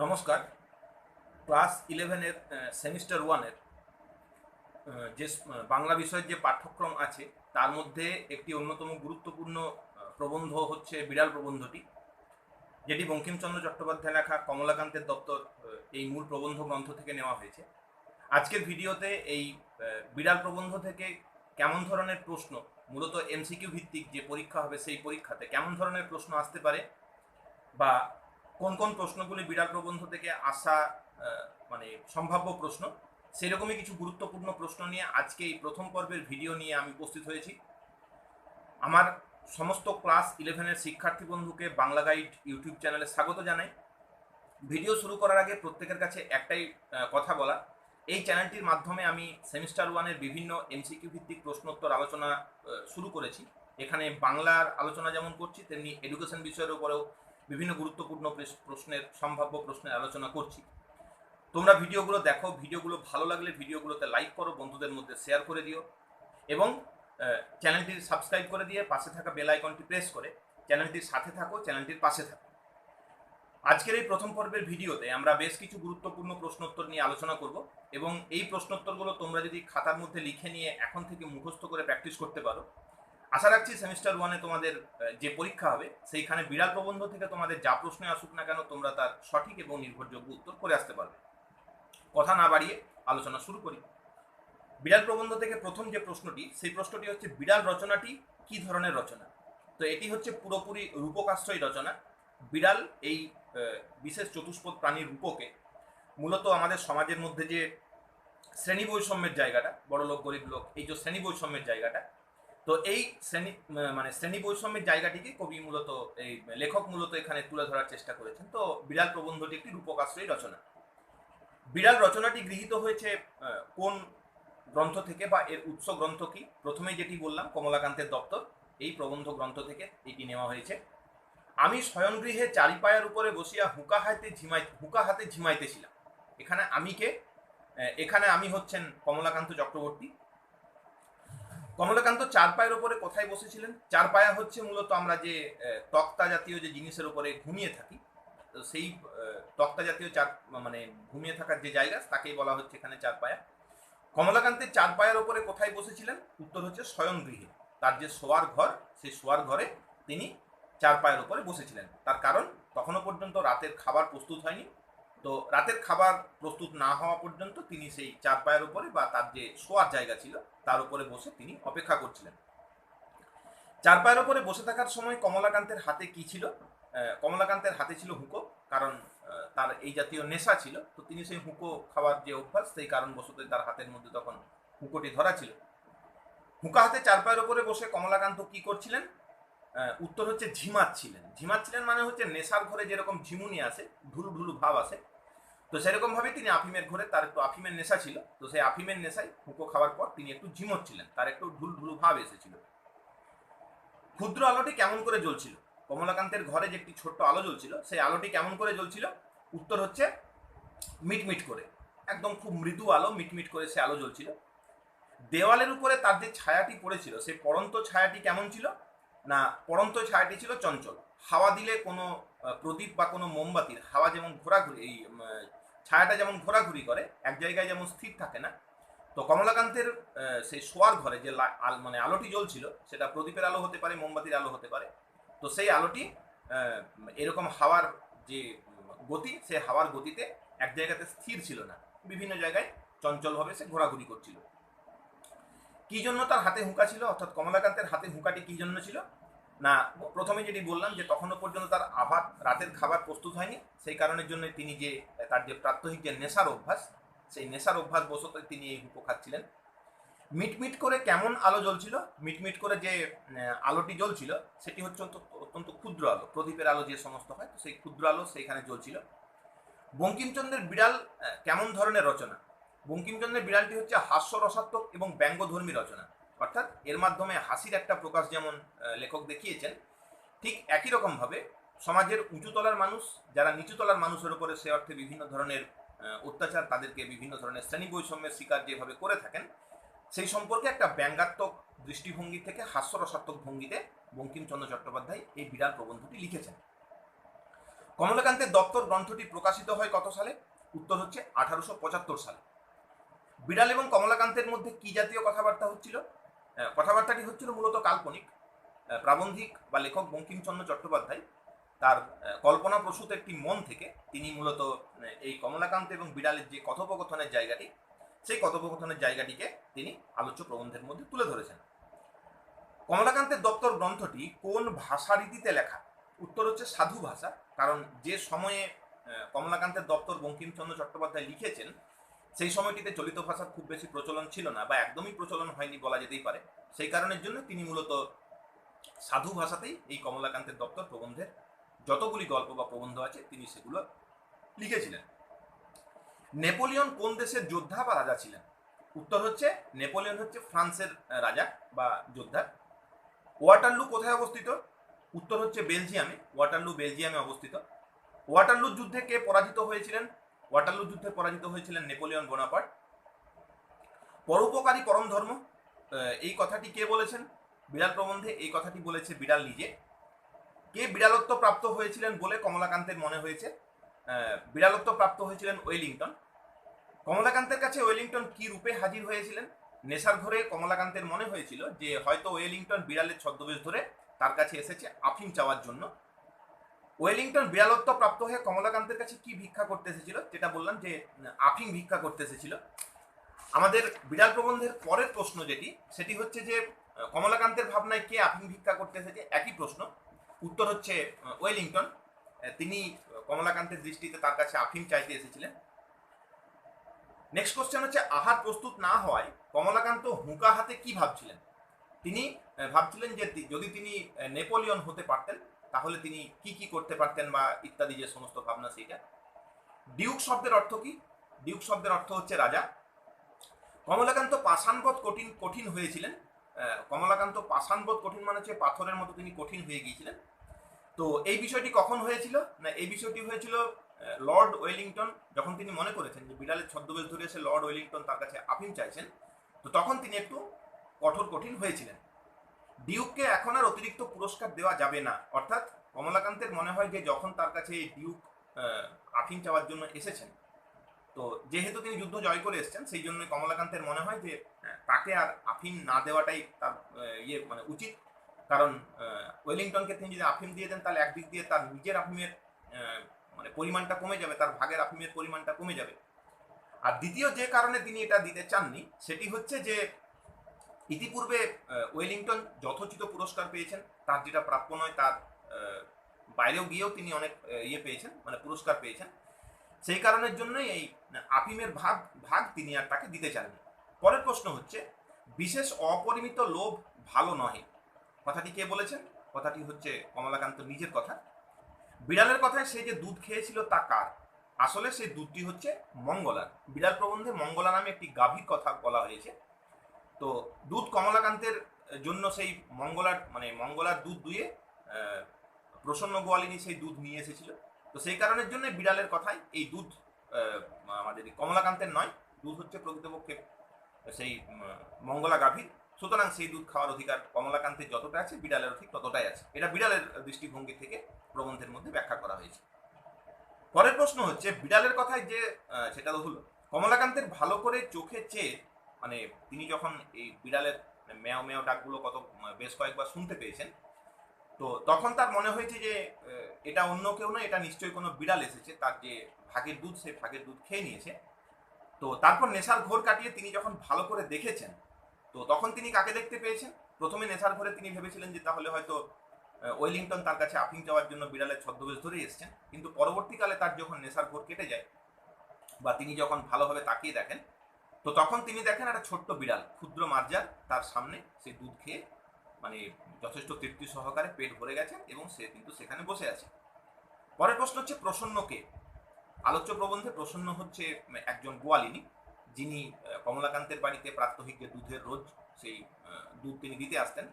নমস্কার। ক্লাস ইলেভেনের সেমিস্টার ওয়ানের যে বাংলা বিষয়ের যে পাঠ্যক্রম আছে, তার মধ্যে একটি অন্যতম গুরুত্বপূর্ণ প্রবন্ধ হচ্ছে বিড়াল প্রবন্ধটি, যেটি বঙ্কিমচন্দ্র চট্টোপাধ্যায় লেখা কমলাকান্তের দপ্তর এই মূল প্রবন্ধ গ্রন্থ থেকে নেওয়া হয়েছে। আজকের ভিডিওতে এই বিড়াল প্রবন্ধ থেকে কেমন ধরনের প্রশ্ন, মূলত এমসিকিউ ভিত্তিক যে পরীক্ষা হবে সেই পরীক্ষাতে কেমন ধরনের প্রশ্ন আসতে পারে, বা কোন কোন প্রশ্নগুলি বিড়াল প্রবন্ধ থেকে আসা মানে সম্ভাব্য প্রশ্ন, সেরকমই কিছু গুরুত্বপূর্ণ প্রশ্ন নিয়ে আজকে এই প্রথম পর্বের ভিডিও নিয়ে আমি উপস্থিত হয়েছি। আমার সমস্ত ক্লাস ইলেভেনের শিক্ষার্থী বন্ধুকে বাংলা গাইড ইউটিউব চ্যানেলে স্বাগত জানাই। ভিডিও শুরু করার আগে প্রত্যেকের কাছে একটাই কথা বলা। এই চ্যানেলটির মাধ্যমে আমি সেমিস্টার ওয়ানের বিভিন্ন এমসিকিউ ভিত্তিক প্রশ্নোত্তর আলোচনা শুরু করেছি। এখানে বাংলার আলোচনা যেমন করছি, তেমনি এডুকেশন বিষয়ের উপরেও বিভিন্ন গুরুত্বপূর্ণ প্রশ্নের, সম্ভাব্য প্রশ্নের আলোচনা করছি। তোমরা ভিডিওগুলো দেখো, ভিডিওগুলো ভালো লাগলে ভিডিওগুলোতে লাইক করো, বন্ধুদের মধ্যে শেয়ার করে দিও এবং চ্যানেলটি সাবস্ক্রাইব করে দিয়ে পাশে থাকা বেল আইকনটি প্রেস করে চ্যানেলটির সাথে থাকো চ্যানেলটির পাশে থাকো। আজকের এই প্রথম পর্বের ভিডিওতে আমরা বেশ কিছু গুরুত্বপূর্ণ প্রশ্নোত্তর নিয়ে আলোচনা করব এবং এই প্রশ্নোত্তরগুলো তোমরা যদি খাতার মধ্যে লিখে নিয়ে এখন থেকে মুখস্থ করে প্র্যাকটিস করতে পারো আশা রাখছি সেমিস্টার ওয়ানে তোমাদের যে পরীক্ষা হবে, সেইখানে বিড়াল প্রবন্ধ থেকে তোমাদের যা প্রশ্ন আসুক না কেন, তোমরা তার সঠিক এবং নির্ভরযোগ্য উত্তর করে আসতে পারবে। কথা না বাড়িয়ে আলোচনা শুরু করি। বিড়াল প্রবন্ধ থেকে প্রথম যে প্রশ্নটি, সেই প্রশ্নটি হচ্ছে, বিড়াল রচনাটি কি ধরনের রচনা? তো এটি হচ্ছে পুরোপুরি রূপকাশ্রয়ী রচনা। বিড়াল এই বিশেষ চতুষ্পদ প্রাণীর রূপকে মূলত আমাদের সমাজের মধ্যে যে শ্রেণি বৈষম্যের জায়গাটা বড় লোক গরিব লোক এই যে শ্রেণি বৈষম্যের জায়গাটা তো এই শ্রেণি মানে শ্রেণি বৈষম্যের জায়গাটিকে কবি মূলত এই লেখক মূলত এখানে তুলে ধরার চেষ্টা করেছেন। তো বিড়াল প্রবন্ধটি একটি রূপকাশ্রয়ী রচনা। বিড়াল রচনাটি গৃহীত হয়েছে কোন গ্রন্থ থেকে বা এর উৎস গ্রন্থ কি? প্রথমে যেটি বললাম, কমলাকান্তের দপ্তর। এই প্রবন্ধ গ্রন্থ থেকে এটি নেওয়া হয়েছে। আমি শয়নগৃহে চারিপায়ার উপরে বসিয়া হুকা হাতে ঝিমাই, হুকা হাতে ঝিমাইতেছিলাম। এখানে আমিকে এখানে আমি হচ্ছেন কমলাকান্ত চক্রবর্তী। কমলাকান্ত চার পায়ের উপরে কোথায় বসেছিলেন। চার পায়া হচ্ছে মূলত আমরা যে তক্তা জাতীয় যে জিনিসের উপরে ঘুমিয়ে থাকি, তো সেই তক্তা জাতীয় চার মানে ঘুমিয়ে থাকার যে জায়গা, তাকেই বলা হচ্ছে এখানে চার পায়া কমলাকান্তের চার পায়ের ওপরে কোথায় বসেছিলেন, উত্তর হচ্ছে শয়নগৃহে তার যে শোয়ার ঘর, সেই শোয়ার ঘরে তিনি চার পায়ের ওপরে বসেছিলেন। তার কারণ, তখনও পর্যন্ত রাতের খাবার প্রস্তুত হয়নি। তো রাতের খাবার প্রস্তুত না হওয়া পর্যন্ত তিনি সেই চার পায়ের উপরে বা তার যে শোয়ার জায়গা ছিল, তার উপরে বসে তিনি অপেক্ষা করছিলেন। চার পায়ের উপরে বসে থাকার সময় কমলাকান্তের হাতে কি ছিল? কমলাকান্তের হাতে ছিল হুঁকো, কারণ তার এই জাতীয় নেশা ছিল। তো তিনি সেই হুঁকো খাওয়ার যে অভ্যাস, সেই কারণবশতই তার হাতের মধ্যে তখন হুঁকোটি ধরা ছিল। হুঁকা হাতে চার পায়ের উপরে বসে কমলাকান্ত কি করছিলেন? উত্তর হচ্ছে ঝিমাচ্ছিলেন। ঝিমাচ্ছিলেন মানে হচ্ছে নেশার ঘরে যেরকম ঝিমুনি আসে ঢুলু ঢুলু ভাব আসে তো সেরকম ভাবে তিনি আফিমের ঘরে, তার একটু আফিমের নেশা ছিল। তো সেই আফিমের নেশায় হুঁকো খাওয়ার পর তিনি একটু ঝিমোচ্ছিলেন তার একটু ঢুল ঢুলু ভাব এসেছিল। ক্ষুদ্র আলোটি কেমন করে জ্বলছিল? কমলাকান্তের ঘরে যে একটি ছোট্ট আলো জ্বলছিল, সেই আলোটি কেমন করে জ্বলছিল? উত্তর হচ্ছে, মিটমিট করে। একদম খুব মৃদু আলো, মিটমিট করে সে আলো জ্বলছিল। দেওয়ালের উপরে তার যে ছায়াটি পড়েছিল, সেই পড়ন্ত ছায়াটি কেমন ছিল? না, পড়ন্ত ছায়াটি ছিল চঞ্চল। হাওয়া দিলে কোনো প্রদীপ বা কোনো মোমবাতির হাওয়া যেমন ঘোরাঘুরি, এই ছায়াটা যেমন ঘোরাঘুরি করে, এক জায়গায় যেমন স্থির থাকে না, তো কমলাকান্তের সেই শোয়ার ঘরে যে মানে আলোটি জ্বলছিল, সেটা প্রদীপের আলো হতে পারে, মোমবাতির আলো হতে পারে, তো সেই আলোটি এরকম হাওয়ার যে গতি সেই হাওয়ার গতিতে এক জায়গাতে স্থির ছিল না। বিভিন্ন জায়গায় চঞ্চলভাবে সে ঘোরাঘুরি করছিল। কি জন্য তার হাতে হুঁকা ছিল? অর্থাৎ কমলাকান্তের হাতে হুঁকাটি কি জন্য ছিল? না, প্রথমে যেটি বললাম যে তখনও পর্যন্ত তার আভাত রাতের খাবার প্রস্তুত হয়নি, সেই কারণের জন্য তিনি যে, তার যে প্রাত্যহিক যে নেশার অভ্যাস, সেই নেশার অভ্যাস বশত তিনি এই হুঁকো খাচ্ছিলেন। মিটমিট করে কেমন আলো জ্বলছিল? মিটমিট করে যে আলোটি জ্বলছিল, সেটি হচ্ছে অত্যন্ত অত্যন্ত ক্ষুদ্র আলো, প্রদীপের আলো যে সমস্ত হয় সেই ক্ষুদ্র আলো সেইখানে জ্বলছিল। বঙ্কিমচন্দ্রের বিড়াল কেমন ধরনের রচনা? বঙ্কিমচন্দ্রের বিড়ালটি হচ্ছে হাস্যরসাত্মক এবং ব্যঙ্গধর্মী রচনা। অর্থাৎ এর মাধ্যমে হাসির একটা প্রকাশ যেমন লেখক দেখিয়েছেন, ঠিক একই রকমভাবে সমাজের উঁচুতলার মানুষ, যারা নিচুতলার মানুষের উপরে সে অর্থে বিভিন্ন ধরনের অত্যাচার, তাদেরকে বিভিন্ন ধরনের শ্রেণি বৈষম্যের শিকার যেভাবে করে থাকেন, সেই সম্পর্কে একটা ব্যঙ্গাত্মক দৃষ্টিভঙ্গি থেকে হাস্যরসাত্মক ভঙ্গিতে বঙ্কিমচন্দ্র চট্টোপাধ্যায় এই বিড়াল প্রবন্ধটি লিখেছেন। কমলাকান্তের দপ্তর গ্রন্থটি প্রকাশিত হয় কত সালে? উত্তর হচ্ছে আঠারোশো পঁচাত্তর সালে। বিড়াল এবং কমলাকান্তের মধ্যে কি জাতীয় কথাবার্তা হচ্ছিল? কথাবার্তাটি হচ্ছিল মূলত কাল্পনিক। প্রাবন্ধিক বা লেখক বঙ্কিমচন্দ্র চট্টোপাধ্যায় তার কল্পনা প্রসূত একটি মন থেকে তিনি মূলত এই কমলাকান্ত এবং বিড়ালের যে কথোপকথনের জায়গাটি, সেই কথোপকথনের জায়গাটিকে তিনি আলোচ্য প্রবন্ধের মধ্যে তুলে ধরেছেন। কমলাকান্তের দপ্তর গ্রন্থটি কোন ভাষা রীতিতে লেখা? উত্তর হচ্ছে সাধু ভাষা, কারণ যে সময়ে কমলাকান্তের দপ্তর বঙ্কিমচন্দ্র চট্টোপাধ্যায় লিখেছেন সেই সময়টিতে চলিত ভাষার খুব বেশি প্রচলন ছিল না বা একদমই প্রচলন হয়নি বলা যেতেই পারে। সেই কারণের জন্য তিনি মূলত সাধু ভাষাতেই এই কমলাকান্তের দপ্তর প্রবন্ধের যতগুলি গল্প বা প্রবন্ধ আছে তিনি সেগুলো লিখেছিলেন। নেপোলিয়ন কোন দেশের যোদ্ধা বা রাজা ছিলেন? উত্তর হচ্ছে, নেপোলিয়ন হচ্ছে ফ্রান্সের রাজা বা যোদ্ধা। ওয়াটারলু কোথায় অবস্থিত? উত্তর হচ্ছে বেলজিয়ামে, ওয়াটারলু বেলজিয়ামে অবস্থিত। ওয়াটারলু যুদ্ধে কে পরাজিত হয়েছিলেন? ওয়াটারলু যুদ্ধে পরাজিত হয়েছিলেন নেপোলিয়ন বোনাপার্ট। পরোপকারী পরম ধর্ম এই কথাটি কে বলেছেন? বিড়াল প্রবন্ধে এই কথাটি বলেছে বিড়াল নিজে। কে বিড়ালত্ব প্রাপ্ত হয়েছিলেন বলে কমলাকান্তের মনে হয়েছে? বিড়ালত্ব প্রাপ্ত হয়েছিলেন ওয়েলিংটন। কমলাকান্তের কাছে ওয়েলিংটন কি রূপে হাজির হয়েছিলেন? নেশার ঘরে কমলাকান্তের মনে হয়েছিল যে হয়তো ওয়েলিংটন বিড়ালের ছদ্মবেশ ধরে তার কাছে এসেছে আফিম চাওয়ার জন্য। ওয়েলিংটন বিড়ালত্ব প্রাপ্ত হয়ে কমলাকান্তের কাছে কি ভিক্ষা করতে এসেছিল যেটা বললাম যে, আফিম ভিক্ষা করতে এসেছিল। আমাদের বিড়াল প্রবন্ধের পরের প্রশ্ন যেটি, সেটি হচ্ছে যে, কমলাকান্তের ভাবনায় কে আফিম ভিক্ষা করতে এসেছে? একই প্রশ্ন। উত্তর হচ্ছে ওয়েলিংটন। তিনি কমলাকান্তের দৃষ্টিতে তার কাছে আফিম চাইতে এসেছিলেন। নেক্সট কোশ্চেন হচ্ছে, আহার প্রস্তুত না হওয়ায় কমলাকান্ত হুঁকা হাতে কি ভাবছিলেন? তিনি ভাবছিলেন যে যদি তিনি নেপোলিয়ন হতে পারতেন তাহলে তিনি কি কি করতে পারতেন বা ইত্যাদি যে সমস্ত ভাবনা সেইটা? ডিউক শব্দের অর্থ কি? ডিউক শব্দের অর্থ হচ্ছে রাজা। কমলাকান্ত পাষাণবোধ কঠিন কঠিন হয়েছিলেন। কমলাকান্ত পাষাণবোধ কঠিন মানে হচ্ছে পাথরের মতো তিনি কঠিন হয়ে গিয়েছিলেন। তো এই বিষয়টি কখন হয়েছিল? না, এই বিষয়টি হয়েছিল লর্ড ওয়েলিংটন যখন তিনি মনে করেছেন যে বিড়ালের ছদ্মবেশ ধরে এসে লর্ড ওয়েলিংটন তার কাছে আফিম চাইছেন, তো তখন তিনি একটু কঠোর, কঠিন হয়েছিলেন। ডিউককে এখন আর অতিরিক্ত পুরস্কার দেওয়া যাবে না। অর্থাৎ কমলাকান্তের মনে হয় যে যখন তার কাছে এই ডিউক আফিম চাওয়ার জন্য এসেছেন, তো যেহেতু তিনি যুদ্ধ জয় করে এসেছেন, সেই জন্য কমলাকান্তের মনে হয় যে তাকে আর আফিম না দেওয়াটাই তার ইয়ে মানে উচিত। কারণ ওয়েলিংটনকে তিনি যদি আফিম দিয়ে দেন, তাহলে একদিক দিয়ে তার নিজের আফিমের মানে পরিমাণটা কমে যাবে, তার ভাগের আফিমের পরিমাণটা কমে যাবে। আর দ্বিতীয় যে কারণে তিনি এটা দিতে চাননি, সেটি হচ্ছে যে ইতিপূর্বে ওয়েলিংটন যথোচিত পুরস্কার পেয়েছেন। তার যেটা প্রাপ্য নয়, তার বাইরেও গিয়েও তিনি অনেক ইয়ে পেয়েছেন মানে পুরস্কার পেয়েছেন। সেই কারণের জন্যই এই আফিমের ভাগ ভাগ তিনি আর তাকে দিতে চাননি। পরের প্রশ্ন হচ্ছে, বিশেষ অপরিমিত লোভ ভালো নহে। কথাটি কে বলেছেন? কথাটি হচ্ছে কমলাকান্ত নিজের কথা। বিড়ালের কথায় সে যে দুধ খেয়েছিল তা কার? আসলে সেই দুধটি হচ্ছে মঙ্গলার বিড়াল প্রবন্ধে মঙ্গলা নামে একটি গাভীর কথা বলা হয়েছে। তো দুধ কমলাকান্তের জন্য সেই মঙ্গলার মানে মঙ্গলার দুধ দুয়ে প্রসন্ন গোয়ালিনী সেই দুধ নিয়ে এসেছিল। তো সেই কারণের জন্য বিড়ালের কথাই এই দুধ আমাদের কমলাকান্তের নয় দুধ হচ্ছে প্রকৃতপক্ষে সেই মঙ্গলা গাভীর। সুতরাং সেই দুধ খাওয়ার অধিকার কমলাকান্তের যতটা আছে, বিড়ালেরও ঠিক ততটাই আছে। এটা বিড়ালের দৃষ্টিভঙ্গি থেকে প্রবন্ধের মধ্যে ব্যাখ্যা করা হয়েছে। পরের প্রশ্ন হচ্ছে, বিড়ালের কথায় যে সেটা হলো, কমলাকান্তের ভালো করে চোখে চেয়ে মানে তিনি যখন এই বিড়ালের মেয় মেয় ডাকগুলো কত, বেশ কয়েকবার শুনতে পেয়েছেন, তো তখন তার মনে হয়েছে যে এটা অন্য কেউ নয়, এটা নিশ্চয়ই কোনো বিড়াল এসেছে, তার যে ভাগের দুধ, সে ভাগের দুধ খেয়ে নিয়েছে। তো তারপর নেশার ঘোর কাটিয়ে তিনি যখন ভালো করে দেখেছেন, তো তখন তিনি কাকে দেখতে পেয়েছেন? প্রথমে নেশার ঘরে তিনি ভেবেছিলেন যে, তাহলে হয়তো ওয়েলিংটন তার কাছে আফিং যাওয়ার জন্য বিড়ালের ছদ্মবেশ ধরে এসেছেন। কিন্তু পরবর্তীকালে তার যখন নেশার ঘোর কেটে যায়, বা তিনি যখন ভালোভাবে তাকিয়ে দেখেন তো তখন তিনি দেখেন একটা ছোট্ট বিড়াল, ক্ষুদ্র মার্জার, তার সামনে সে দুধ খেয়ে মানে যথেষ্ট তৃপ্তি সহকারে পেট ভরে গেছে এবং সে কিন্তু সেখানে বসে আছে। পরের প্রশ্ন হচ্ছে প্রসন্নকে। আলোচ্য প্রবন্ধে প্রসন্ন হচ্ছে একজন গোয়ালিনী, যিনি কমলাকান্তের বাড়িতে প্রাত্যহিক যে দুধের রোজ সেই দুধ তিনি দিতে আসতেন।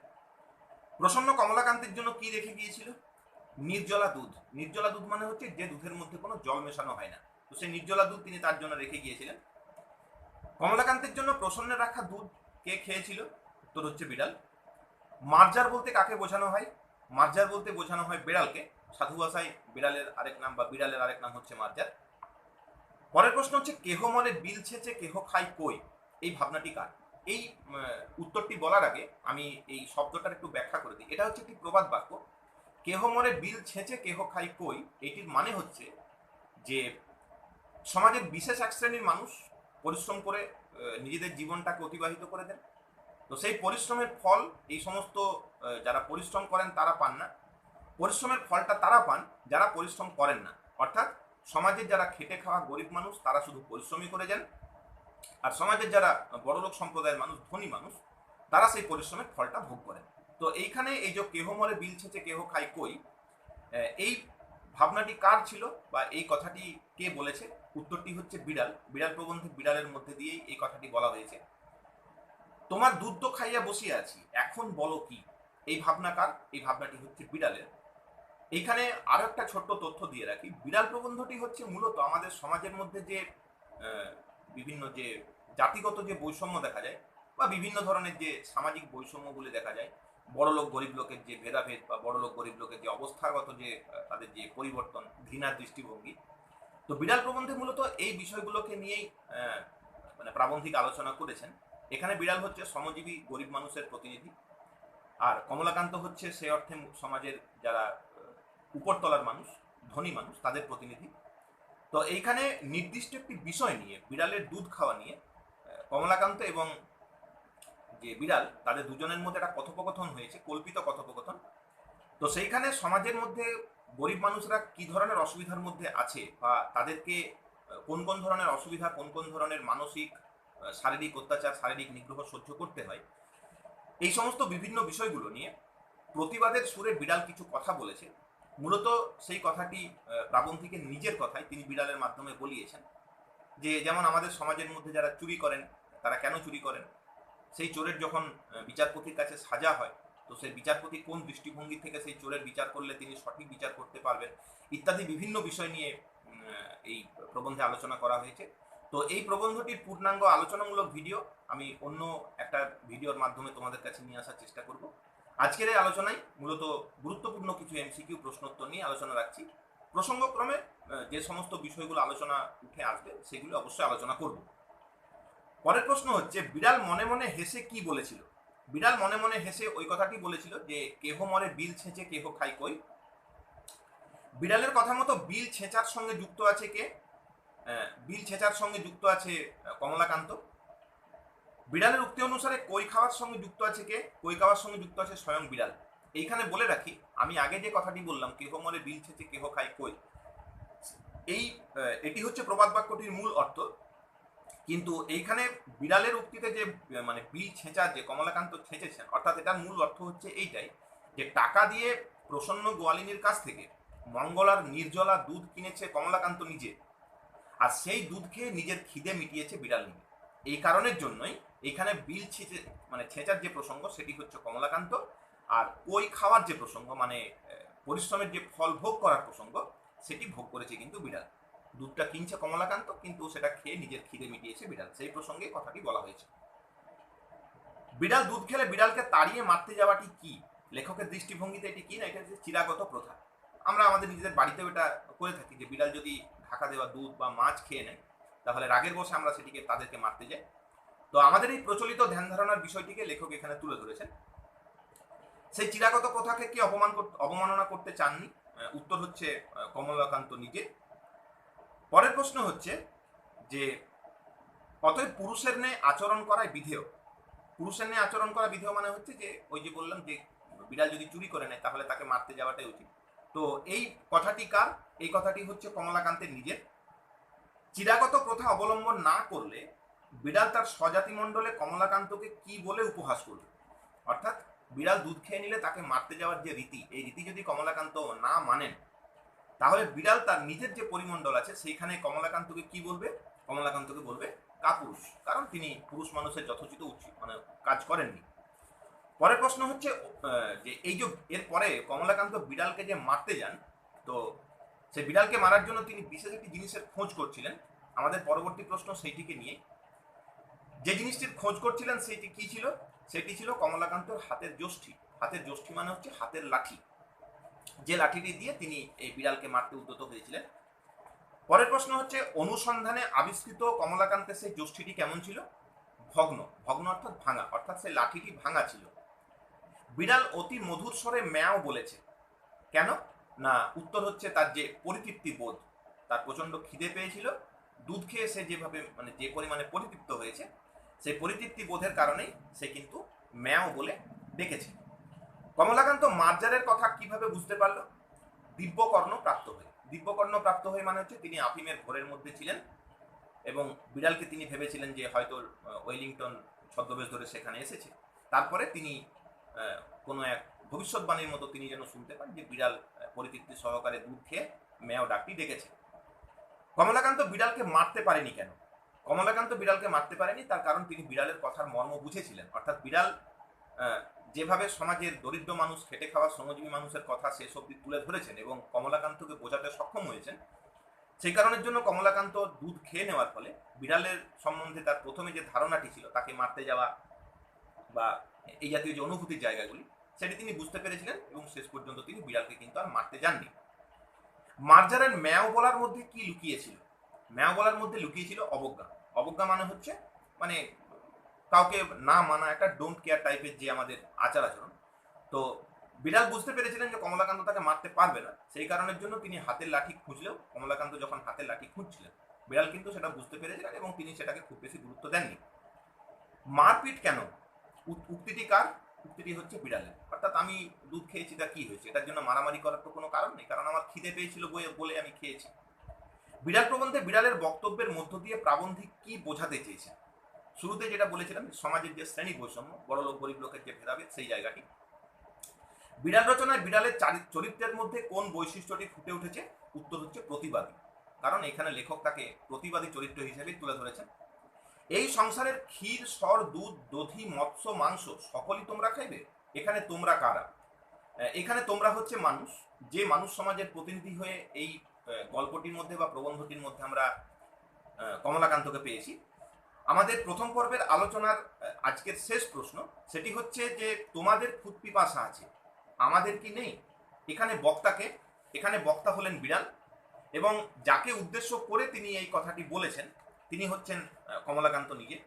প্রসন্ন কমলাকান্তের জন্য কি রেখে গিয়েছিল? নির্জলা দুধ। নির্জলা দুধ মানে হচ্ছে যে দুধের মধ্যে কোনো জল মেশানো হয় না। তো সেই নির্জলা দুধ তিনি তার জন্য রেখে গিয়েছিলেন। কমলাকান্তের জন্য প্রসন্নে রাখা দুধ কে খেয়েছিল? উত্তর হচ্ছে বিড়াল। মার্জার বলতে কাকে বোঝানো হয়? মার্জার বলতে বোঝানো হয় বিড়ালকে। সাধু ভাষায় বিড়ালের আরেক নাম বা বিড়ালের আরেক নাম হচ্ছে মার্জার। পরের প্রশ্ন হচ্ছে, কেহ মনে বিল ছেঁচে, কেহ খাই কই? এই ভাবনাটি কার? এই উত্তরটি বলার আগে আমি এই শব্দটার একটু ব্যাখ্যা করে দিই। এটা হচ্ছে একটি প্রবাদ বাক্য। কেহ মনে বিল ছেঁচে, কেহ খাই কই? এটির মানে হচ্ছে যে সমাজের বিশেষ এক শ্রেণির মানুষ পরিশ্রম করে নিজেদের জীবনটাকে অতিবাহিত করে দেন। তো সেই পরিশ্রমের ফল, এই সমস্ত যারা পরিশ্রম করেন তারা পান না। পরিশ্রমের ফলটা তারা পান, যারা পরিশ্রম করেন না। অর্থাৎ সমাজের যারা খেটে খাওয়া গরিব মানুষ, তারা শুধু পরিশ্রমই করে যান। আর সমাজের যারা বড়লোক সম্প্রদায়ের মানুষ, ধনী মানুষ, তারা সেই পরিশ্রমের ফলটা ভোগ করেন। তো এইখানে এই যে কেহ মরে বিল ছেঁচে, কেহ খাই কই এই ভাবনাটি কার ছিল বা এই কথাটি কে বলেছে? উত্তরটি হচ্ছে বিড়াল। বিড়াল প্রবন্ধে বিড়ালের মধ্যে দিয়েই এই কথাটি বলা হয়েছে। তোমার দুধ তো খাইয়া বসিয়া আছি, এখন বলো কি? এই ভাবনা কার? এই ভাবনাটি হচ্ছে বিড়ালের। এইখানে আরও একটা ছোট্ট তথ্য দিয়ে রাখি। বিড়াল প্রবন্ধটি হচ্ছে মূলত আমাদের সমাজের মধ্যে যে বিভিন্ন যে জাতিগত যে বৈষম্য দেখা যায় বা বিভিন্ন ধরনের যে সামাজিক বৈষম্যগুলি দেখা যায় বড় লোক গরিব লোকের যে ভেদাভেদ বা বড় লোক গরিব লোকের যে অবস্থাগত যে তাদের যে পরিবর্তন, ঘৃণার দৃষ্টিভঙ্গি। তো বিড়াল প্রবন্ধে মূলত এই বিষয়গুলোকে নিয়েই মানে প্রাবন্ধিক আলোচনা করেছেন। এখানে বিড়াল হচ্ছে শ্রমজীবী গরিব মানুষের প্রতিনিধি। আর কমলাকান্ত হচ্ছে সে অর্থে সমাজের যারা উপরতলার মানুষ, ধনী মানুষ, তাদের প্রতিনিধি। তো এইখানে নির্দিষ্ট একটি বিষয় নিয়ে, বিড়ালের দুধ খাওয়া নিয়ে কমলাকান্ত এবং যে বিড়াল তাদের দুজনের মধ্যে একটা কথোপকথন হয়েছে কল্পিত কথোপকথন। তো সেইখানে সমাজের মধ্যে গরিব মানুষরা কি ধরনের অসুবিধার মধ্যে আছে বা তাদেরকে কোন কোন ধরনের অসুবিধা কোন কোন ধরনের মানসিক শারীরিক অত্যাচার শারীরিক নিগ্রহ সহ্য করতে হয়? এই সমস্ত বিভিন্ন বিষয়গুলো নিয়ে প্রতিবাদের সুরে বিড়াল কিছু কথা বলেছে। মূলত সেই কথাটি আহ, প্রাবন্ধিকের নিজের কথাই তিনি বিড়ালের মাধ্যমে বলিয়েছেন। যে যেমন আমাদের সমাজের মধ্যে যারা চুরি করেন তারা কেন চুরি করেন? সেই চোরের যখন বিচারপতির কাছে সাজা হয়, তো সেই বিচারপতি কোন দৃষ্টিভঙ্গি থেকে সেই চোরের বিচার করলে তিনি সঠিক বিচার করতে পারবেন, ইত্যাদি বিভিন্ন বিষয় নিয়ে এই প্রবন্ধে আলোচনা করা হয়েছে। তো এই প্রবন্ধটির পূর্ণাঙ্গ আলোচনামূলক ভিডিও আমি অন্য একটা ভিডিওর মাধ্যমে তোমাদের কাছে নিয়ে আসার চেষ্টা করব। আজকের এই আলোচনায় মূলত গুরুত্বপূর্ণ কিছু এমসিকিউ প্রশ্নোত্তর নিয়ে আলোচনা রাখছি। প্রসঙ্গক্রমে যে সমস্ত বিষয়গুলো আলোচনা উঠে আসবে, সেগুলো অবশ্যই আলোচনা করব। পরের প্রশ্ন হচ্ছে, বিড়াল মনে মনে হেসে কি বলেছিল? বিড়াল মনে মনে হেসে ওই কথাটি বলেছিল যে, কেহ মরে বিল ছেঁচে, কেহ খাই কই? বিড়ালের কথা মতো বিল ছেঁচার সঙ্গে যুক্ত আছে কে? বিল ছেঁচার সঙ্গে যুক্ত আছে কমলাকান্ত। বিড়ালের উক্তি অনুসারে কই খাওয়ার সঙ্গে যুক্ত আছে কে? কই খাওয়ার সঙ্গে যুক্ত আছে স্বয়ং বিড়াল। এইখানে বলে রাখি, আমি আগে যে কথাটি বললাম, কেহ মরে বিল ছেঁচে, কেহ খাই কই? এই এটি হচ্ছে প্রবাদ বাক্যটির মূল অর্থ। কিন্তু এইখানে বিড়ালের উক্তিতে যে মানে বিল ছেঁচা, যে কমলাকান্ত ছেঁচেছেন, অর্থাৎ এটার মূল অর্থ হচ্ছে এইটাই যে টাকা দিয়ে প্রসন্ন গোয়ালিনীর কাছ থেকে মঙ্গলার নির্জলা দুধ কিনেছে কমলাকান্ত নিজে। আর সেই দুধ খেয়ে নিজের খিদে মিটিয়েছে বিড়াল নিয়ে এই কারণের জন্যই এখানে বিল ছেঁচে মানে ছেঁচার যে প্রসঙ্গ সেটি হচ্ছে কমলাকান্ত। আর কই খাওয়ার যে প্রসঙ্গ মানে পরিশ্রমের যে ফল ভোগ করার প্রসঙ্গ, সেটি ভোগ করেছে কিন্তু বিড়াল। দুধটা কিনছে কমলাকান্ত, কিন্তু সেটা খেয়ে নিজের খিদে মিটিয়েছে বিড়াল। সেই প্রসঙ্গে কথাটি বলা হয়েছে। বিড়াল দুধ খেলে বিড়ালকে তাড়িয়ে মারতে যাওয়াটি কি? লেখকের দৃষ্টিভঙ্গিতে এটি কি না? এটা হচ্ছে চিরাগত প্রথা। আমরা আমাদের নিজেদের বাড়িতেও এটা করে থাকি যে বিড়াল যদি ঢাকা দেওয়া দুধ বা মাছ খেয়ে নেয়, তাহলে রাগের বসে আমরা সেটিকে তাদেরকে মারতে যাই। তো আমাদের এই প্রচলিত ধ্যান ধারণার বিষয়টিকে লেখক এখানে তুলে ধরেছেন। সেই চিরাগত প্রথাকে কি অপমান অবমাননা করতে চাননি? উত্তর হচ্ছে কমলাকান্ত নিজে। পরের প্রশ্ন হচ্ছে যে অতএব পুরুষের ন্যায় আচরণ করায় বিধেয়। পুরুষের ন্যায় আচরণ করা বিধেয় মানে হচ্ছে যে ওই যে বললাম যে বিড়াল যদি চুরি করে নেয় তাহলে তাকে মারতে যাওয়াটাই উচিত। তো এই কথাটি কার? এই কথাটি হচ্ছে কমলাকান্তের নিজের। চিরাগত প্রথা অবলম্বন না করলে বিড়াল তার স্বজাতি মণ্ডলে কমলাকান্তকে কি বলে উপহাস করবে? অর্থাৎ বিড়াল দুধ খেয়ে নিলে তাকে মারতে যাওয়ার যে রীতি, এই রীতি যদি কমলাকান্ত না মানেন তাহলে বিড়াল তার নিজের যে পরিমণ্ডল আছে, সেইখানে কমলাকান্তকে কি বলবে? কমলাকান্তকে বলবে কাপুরুষ। কারণ তিনি পুরুষ মানুষের যথোচিত উচিত মানে কাজ করেননি। পরের প্রশ্ন হচ্ছে যে এই যে এর পরে কমলাকান্ত বিড়ালকে যে মারতে যান, তো সে বিড়ালকে মারার জন্য তিনি বিশেষ একটি জিনিসের খোঁজ করছিলেন। আমাদের পরবর্তী প্রশ্ন সেইটিকে নিয়ে। যে জিনিসটির খোঁজ করছিলেন সেটি কি ছিল? সেটি ছিল কমলাকান্তর হাতের যষ্ঠি হাতের যষ্ঠি মানে হচ্ছে হাতের লাঠি। যে লাঠিটি দিয়ে তিনি এই বিড়ালকে মারতে উদ্যত হয়েছিলেন। পরের প্রশ্ন হচ্ছে, অনুসন্ধানে আবিষ্কৃত কমলাকান্তের সেই যষ্টিটি কেমন ছিল? ভগ্ন। ভগ্ন অর্থাৎ ভাঙা, অর্থাৎ সেই লাঠিটি ভাঙা ছিল। বিড়াল অতি মধুর স্বরে ম্যাও বলেছে। কেন? না, উত্তর হচ্ছে তার যে পরিতৃপ্তি বোধ, তার প্রচণ্ড খিদে পেয়েছিল। দুধ খেয়ে সে যেভাবে মানে যে পরিমাণে পরিতৃপ্ত হয়েছে, সেই পরিতৃপ্তি বোধের কারণেই সে কিন্তু ম্যাও বলে ডেকেছে। কমলাকান্ত মার্জারের কথা কীভাবে বুঝতে পারল? দিব্যকর্ণ প্রাপ্ত হয়ে। দিব্যকর্ণ প্রাপ্ত হয়ে মানে হচ্ছে তিনি আফিমের ঘোরের মধ্যে ছিলেন এবং বিড়ালকে তিনি ভেবেছিলেন যে হয়তো ওয়েলিংটন ছদ্মবেশ ধরে সেখানে এসেছে। তারপরে তিনি কোনো এক ভবিষ্যৎবাণীর মতো তিনি যেন শুনতে পান যে বিড়াল পরিতৃপ্তি সহকারে দুধ খেয়ে মেয়াও ডাকটি ডেকেছে। কমলাকান্ত বিড়ালকে মারতে পারেনি কেন? কমলাকান্ত বিড়ালকে মারতে পারেনি, তার কারণ তিনি বিড়ালের কথার মর্ম বুঝেছিলেন। অর্থাৎ বিড়াল যেভাবে সমাজের দরিদ্র মানুষ খেটে খাওয়া শ্রমজীবী মানুষের কথা শেষ অব্দি তুলে ধরেছেন এবং কমলাকান্তকে বোঝাতে সক্ষম হয়েছেন, সেই কারণের জন্য কমলাকান্ত দুধ খেয়ে নেওয়ার ফলে বিড়ালের সম্বন্ধে তার প্রথমে যে ধারণাটি ছিল, তাকে মারতে যাওয়া বা এই জাতীয় যে অনুভূতির জায়গাগুলি, সেটি তিনি বুঝতে পেরেছিলেন এবং শেষ পর্যন্ত তিনি বিড়ালকে কিন্তু আর মারতে যাননি। মার্জারের ম্যাও বলার মধ্যে কি লুকিয়েছিল? ম্যাও বলার মধ্যে লুকিয়েছিল অবজ্ঞা। অবজ্ঞা মানে হচ্ছে মানে কাউকে না মানা একটা ডোন্ট কেয়ার টাইপের যে আমাদের আচার আচরণ, তো বিড়াল বুঝতে পেরেছিলেন যে কমলাকান্ত তাকে মারতে পারবে না। সেই কারণের জন্য তিনি হাতের লাঠি খুঁজলেও কমলাকান্ত যখন হাতের লাঠি খুঁজছিলেন, বিড়াল কিন্তু সেটা বুঝতে পেরেছিলেন এবং তিনি সেটাকে খুব বেশি গুরুত্ব দেননি। মারপিট কেন? উক- উক্তিটি কার? উক্তিটি হচ্ছে বিড়ালের। অর্থাৎ আমি দুধ খেয়েছি, তা কি হয়েছে? এটার জন্য মারামারি করার তো কোনো কারণ নেই, কারণ আমার খিদে পেয়েছিল বলে আমি খেয়েছি। বিড়াল প্রবন্ধে বিড়ালের বক্তব্যের মধ্য দিয়ে প্রাবন্ধিক কি বোঝাতে চেয়েছেন? শুরুতে যেটা বলেছিলাম সমাজের যে শ্রেণি বৈষম্য, বড় লোক, গরিব লোকের যে ভেদাভেদ, সেই জায়গাটি। বিড়াল রচনায় বিড়ালের চারি- চরিত্রের মধ্যে কোন বৈশিষ্ট্যটি ফুটে উঠেছে? উত্তর হচ্ছে প্রতিবাদী। কারণ এখানে লেখক তাকে প্রতিবাদী চরিত্র হিসেবে তুলে ধরেছেন। এই সংসারের ক্ষীর, স্বর, দুধ, দধি, মৎস্য, মাংস সকলই তোমরা খাইবে? এখানে তোমরা কারা? এখানে তোমরা হচ্ছে মানুষ। যে মানুষ সমাজের প্রতিনিধি হয়ে এই গল্পটির মধ্যে বা প্রবন্ধটির মধ্যে আমরা কমলাকান্তকে পেয়েছি। আমাদের প্রথম পর্বের আলোচনার আজকের শেষ প্রশ্ন সেটি হচ্ছে যে তোমাদের খুদ পিপাসা আছে, আমাদের কি নেই? এখানে বক্তাকে, এখানে বক্তা হলেন বিড়াল এবং যাকে উদ্দেশ্য করে তিনি এই কথাটি বলেছেন, তিনি হচ্ছেন কমলাকান্ত নিজে।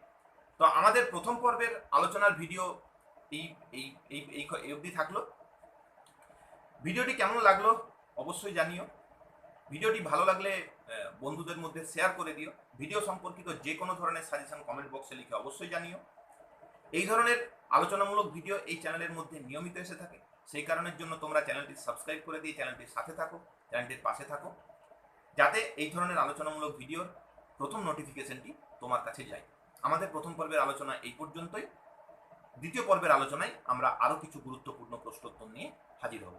তো আমাদের প্রথম পর্বের আলোচনার ভিডিও এই এই এই অবধি থাকল। ভিডিওটি কেমন লাগল অবশ্যই জানিও। ভিডিওটি ভালো লাগলে বন্ধুদের মধ্যে শেয়ার করে দিও। ভিডিও সম্পর্কিত যে কোনো ধরনের সাজেশন কমেন্ট বক্সে লিখে অবশ্যই জানিও। এই ধরনের আলোচনামূলক ভিডিও এই চ্যানেলের মধ্যে নিয়মিত এসে থাকে। সেই কারণের জন্য তোমরা চ্যানেলটি সাবস্ক্রাইব করে দিয়ে চ্যানেলটির সাথে থাকো চ্যানেলটির পাশে থাকো, যাতে এই ধরনের আলোচনামূলক ভিডিওর প্রথম নোটিফিকেশনটি তোমার কাছে যায়। আমাদের প্রথম পর্বের আলোচনা এই পর্যন্তই। দ্বিতীয় পর্বের আলোচনায় আমরা আরও কিছু গুরুত্বপূর্ণ প্রশ্নোত্তর নিয়ে হাজির হব।